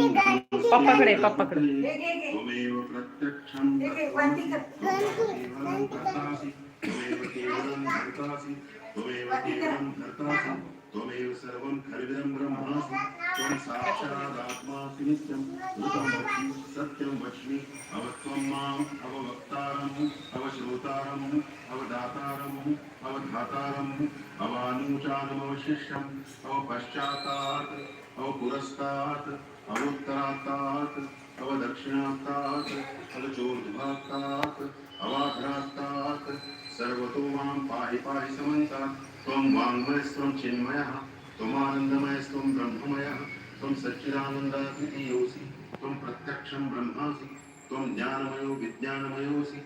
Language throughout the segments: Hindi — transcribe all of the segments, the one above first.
पप्पाकडे पप्पाकडे त्वमेव सर्वं अवानूचानमवशिष्यम् अवपश्चात्तात् अवपुरस्तात् अवोत्तरात्तात् अवदक्षिणात्तात् अवचोर्ध्वात्तात् अवाघ्रात्तात् सर्वतो माँ पाहि पाहि समन्तात् त्वं वाङ्मयस्त्वं चिन्मयः त्वमानन्दमयस्त्वं ब्रह्ममयः, त्वं सच्चिदानन्दाद्वितीयोऽसि त्वं प्रत्यक्षं ब्रह्मासि, त्वं ज्ञानमयो विज्ञानमयोऽसि,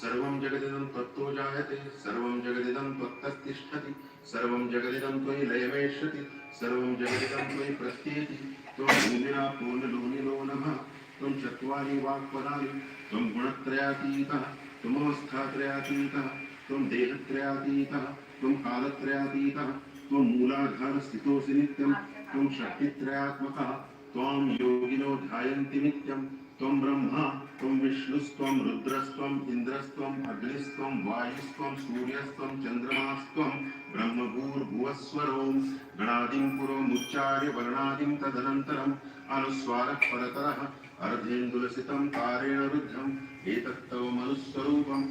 सर्वं जगदिदं त्वत्तो जायते, सर्वं जगदिदं त्वत्ततिष्ठति सर्वं जगदिदं त्वयि लयमेष्यति, सर्वं जगदिदं त्वयि प्रत्येति। त्वं भूमिना पूर्णलोनिलो नमः, त्वं चत्वारि वाक्पदानि, त्वं गुणत्रयातीतः त्वमवस्थात्रयातीतः त्वं देहत्रयातीतः, त्वं कालत्रयातीतः, त्वं मूलाधारस्थितोऽसि नित्यं, त्वं शक्तित्रयात्मकः, त्वां योगिनो ध्यायन्ति नित्यं त्वं ब्रह्मा, त्वं विष्णुस्त्वं रुद्रस्त्वम् इन्द्रस्त्वम् अग्निस्त्वं, वायुस्त्वं, सूर्यस्त्वं चन्द्रमास्त्वं ब्रह्मभूर्भुवस्वरों, गणादिं पुरोमुच्चार्य वर्णादिं तदनन्तरम् अनुस्वारः परतरः अर्धेन्दुलसितं, तारेण रुद्धम्, एतत्तव मनुस्वरूपं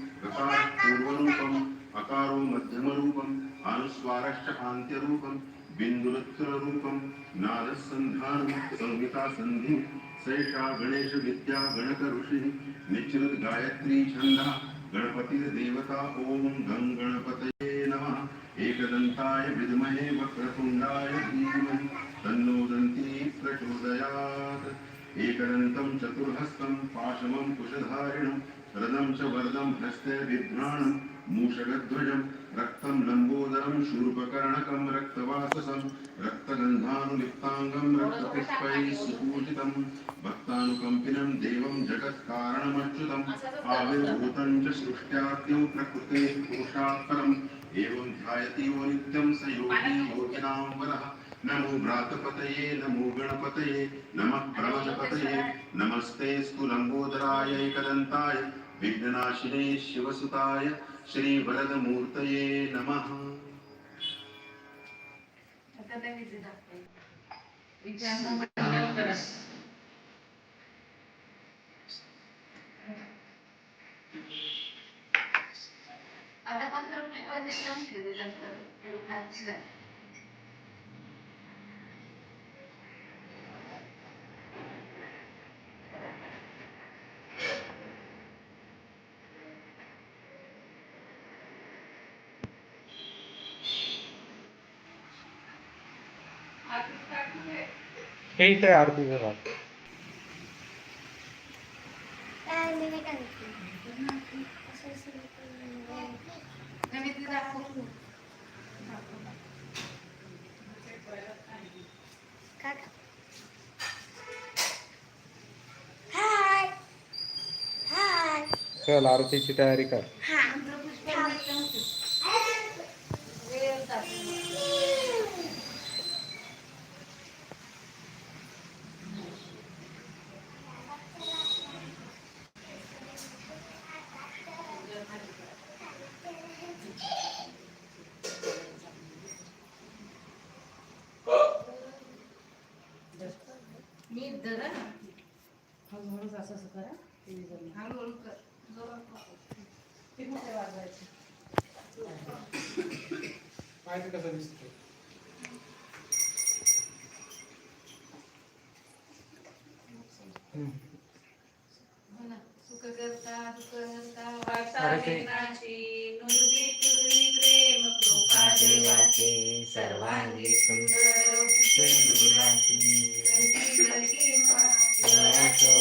पूर्वरूपम्, अकारो मध्यमरूपम्, अनुस्वारश्च आन्त्यरूपं बिन्दुरुत्तररूपं नादसन्धानं संहितासन्धिं सैषा गणेशविद्या गणकऋषिः निश्चित गायत्री छन्दः गणपतिर्देवता ॐ गं गणपतये नमः। एकदन्ताय विद्महे वक्रतुण्डाय धीमहि तन्नो दन्ती प्रचोदयात्। एकदन्तं चतुर्हस्तं पाशमं कुशधारिणं रदं च वरदं हस्ते बिभ्राणं मूषकध्वजं రక్తం లంబోదరం శూర్పకర్ణకం రక్తవాససం రక్తగంధానులిప్తాంగం రక్తపుష్పై సుపూజితం భక్తానుకంపినం దేవం జగత్కారణమచ్యుతం ఆవిర్భూతం చ సృష్ట్యాద్యం ప్రకృతే పురుషాత్పరం ఏవం ధ్యాయతి యో నిత్యం స యోగి యోగినాం వరః నమో వ్రాతపతయే నమో గణపతయే నమః ప్రవణపతయే నమస్తే స్థు లంబోదరాయైకదంతాయ विघ्ननाशिने शिवसुताय श्रीवरदमूर्तये नमः। Ada kontrol penyelesaian हे इथे आरतीचं राहत. चल आरतीची तयारी कर. धरा हो ना. सुख करता दुःख करता वाचा मित्राची. नुरगी पूर्वी प्रेम देवाचे. सर्वांगी सुंदर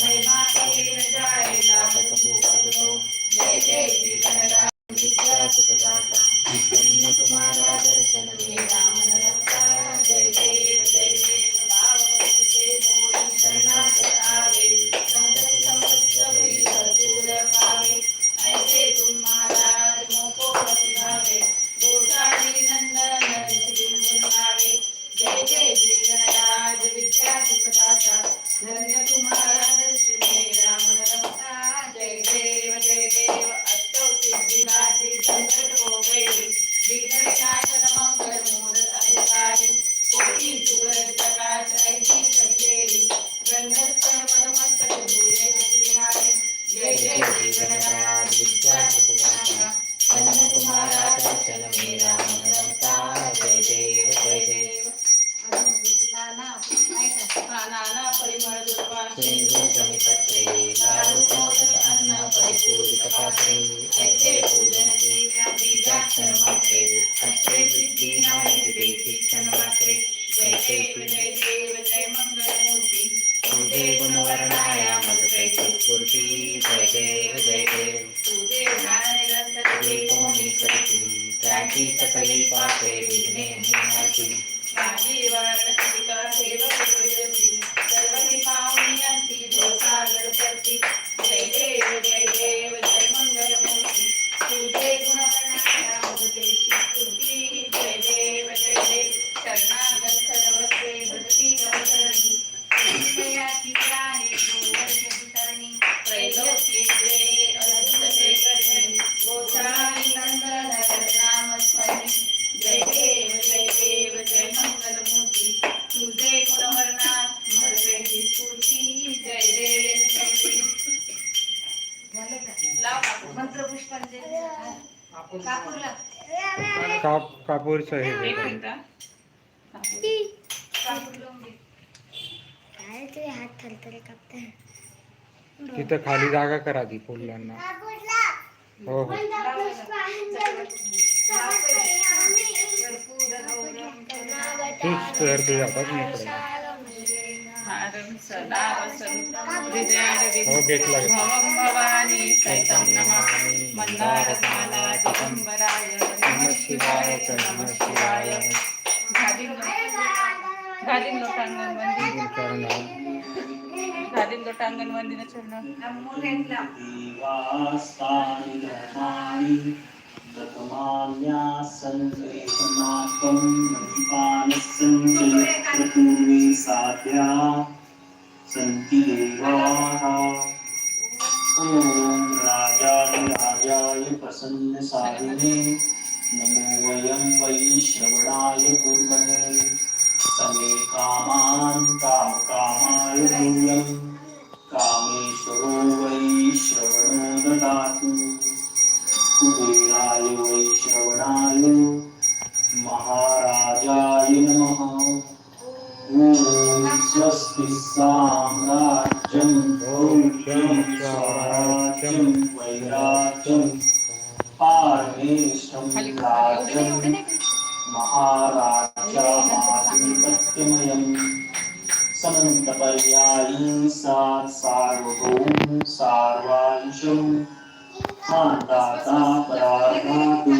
Amen. नाना परिमळ दुर्वासे सिंधुजनिपत्रे लाडू मोदक अन्न परिपूरित पात्रे ऐसे पूजनते बीजाक्षर मात्रे अष्टे सिद्धी नायके शिक्षण मात्रे जय देव जय देव जय मंगलमूर्ती तुझे गुणवर्णाया जय देव जय देव तुझे ध्यान निरंतर तुझे देव कोणी करती त्याची सकली पापे विघ्ने निहाती माझी वाट कटिका सेवक ಗಣಪತಿ काप कापूरचं हे हा. दे. काय तरी हात थरथरे कापते तिथं खाली जागा करा ती फुलांना हो हो तूच धरते जातात मी इकडे हो घेतला घेतला. भवानी सैतं नमः मल्लारमाला घालीन लोटांगण वंदी घालीन लोटांगण साध्या सन्ति देवाः ॐ राजाधिराजाय प्रसन्नसाधिने नमो भूयम् कामेश्वरो वै श्रवणो ददातु कुबेराय वै श्रवणाय महाराजाय नमः। ॐ स्वस्ति साम्राज्यं भौज्यं स्वराज्यं वैराज्यं, पारमेष्ठं राज्यं महाराजाधिपत्यमयम् समन्तपर्यायी सा सार्वभौम सार्वांशं मान्दाता परार्धातु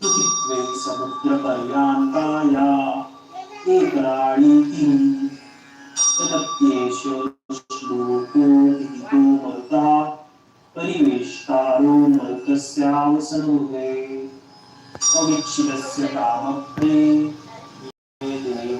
पृथित्वे समुद्रपर्यान्ताया एकराणीति तदप्येष श्लोको विदितो मरुता परिवेष्टारो नरकस्यावसनो हे कामप्रे ये